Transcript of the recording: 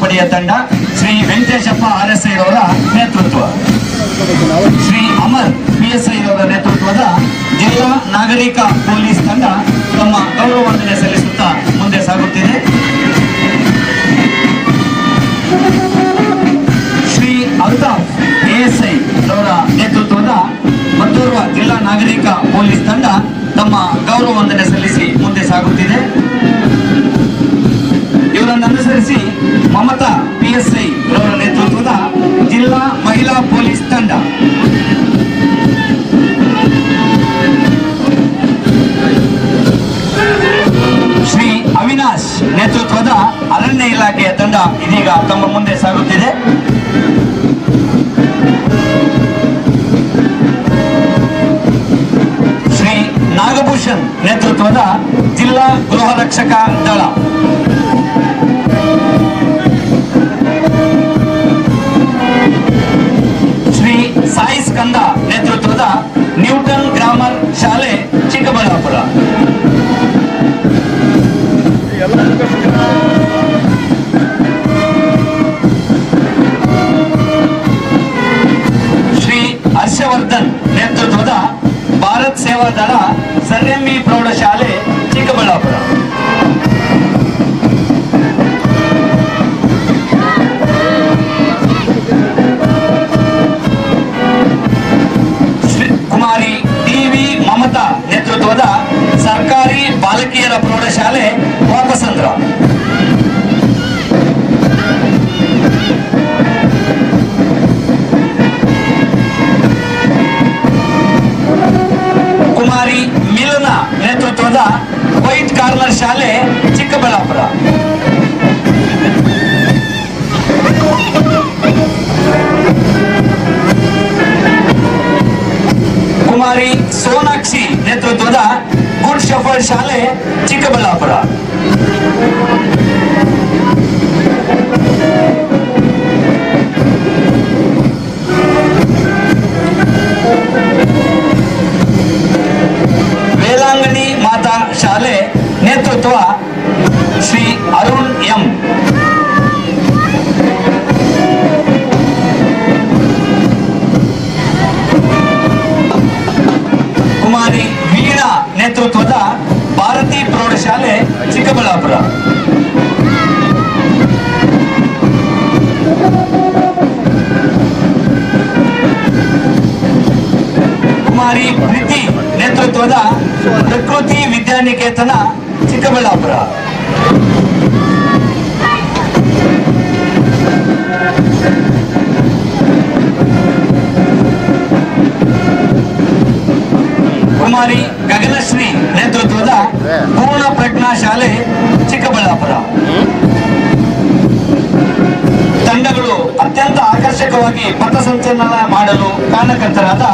ಪಡೆಯ ತಂಡ Shri Venkateshappa R S ಐರವರ ನೇತೃತ್ವ. ಶ್ರೀ ಅಮರ್ ಪಿ ಎಸ್ ಐರವರ ನೇತೃತ್ವದ ಜಿಲ್ಲಾ ನಾಗರಿಕ ಪೊಲೀಸ್ ತಂಡ ತಮ್ಮ ವಂದನೆ ಸಲ್ಲಿಸುತ್ತಾ ಮುಂದೆ ಸಾಗುತ್ತಿದೆ. ಶ್ರೀ ಅಲ್ತಾಫ್ ಎಸ್ ಅವರ ನೇತೃತ್ವದ ಮತ್ತೋರ್ವ ಜಿಲ್ಲಾ ನಾಗರಿಕ ಪೊಲೀಸ್ ತಂಡ ತಮ್ಮ ಗೌರವ ವಂದನೆ ಸಲ್ಲಿಸಿ ಮುಂದೆ ಸಾಗುತ್ತಿದೆ. ಇವರನ್ನು ಅನುಸರಿಸಿ ಮಮತಾ ಪಿಎಸ್ಐ ಅವರ ನೇತೃತ್ವದ ಜಿಲ್ಲಾ ಮಹಿಳಾ ಪೊಲೀಸ್ ತಂಡ. ಶ್ರೀ ಅವಿನಾಶ್ ನೇತೃತ್ವದ ಅರಣ್ಯ ಇಲಾಖೆಯ ತಂಡ ಇದೀಗ ತಮ್ಮ ಮುಂದೆ ಸಾಗುತ್ತಿದೆ. ಶ್ರೀ ನಾಗಭೂಷಣ್ ನೇತೃತ್ವದ ಜಿಲ್ಲಾ ಗೃಹ ರಕ್ಷಕ ದಳ. ಪ್ರೌಢಶಾಲೆ ಚಿಕ್ಕಬಳ್ಳಾಪುರ. ಕುಮಾರಿ ಟಿವಿ ಮಮತಾ ನೇತೃತ್ವದ ಸರ್ಕಾರಿ ಬಾಲಕಿಯರ ಪ್ರೌಢಶಾಲೆ ವಾಪಸಂದ್ರ ಕುಮಾರಿ ಮಿಲನ ವೈಟ್ ಕಾರ್ನರ್ ಶಾಲೆ ಚಿಕ್ಕಬಳ್ಳಾಪುರ. ಕುಮಾರಿ ಸೋನಾಕ್ಷಿ ನೇತೃತ್ವದ ಗುಡ್ ಶಫರ್ ಶಾಲೆ ಚಿಕ್ಕಬಳ್ಳಾಪುರ. ಪ್ರೌಢಶಾಲೆ ಚಿಕ್ಕಬಳ್ಳಾಪುರ. ಕುಮಾರಿ ಪ್ರೀತಿ ನೇತೃತ್ವದ ಪ್ರಕೃತಿ ವಿದ್ಯಾನಿಕೇತನ ಚಿಕ್ಕಬಳ್ಳಾಪುರ. ಕುಮಾರಿ ಗಗನಶ್ರೀ ನೇತೃತ್ವದ ಪೂರ್ಣ ಪ್ರಜ್ಞಾ ಶಾಲೆ ಚಿಕ್ಕಬಳ್ಳಾಪುರ. ತಂಡಗಳು ಅತ್ಯಂತ ಆಕರ್ಷಕವಾಗಿ ಪಥಸಂಚಲನ ಮಾಡಲು ಕಾರಣಕರ್ತರಾದ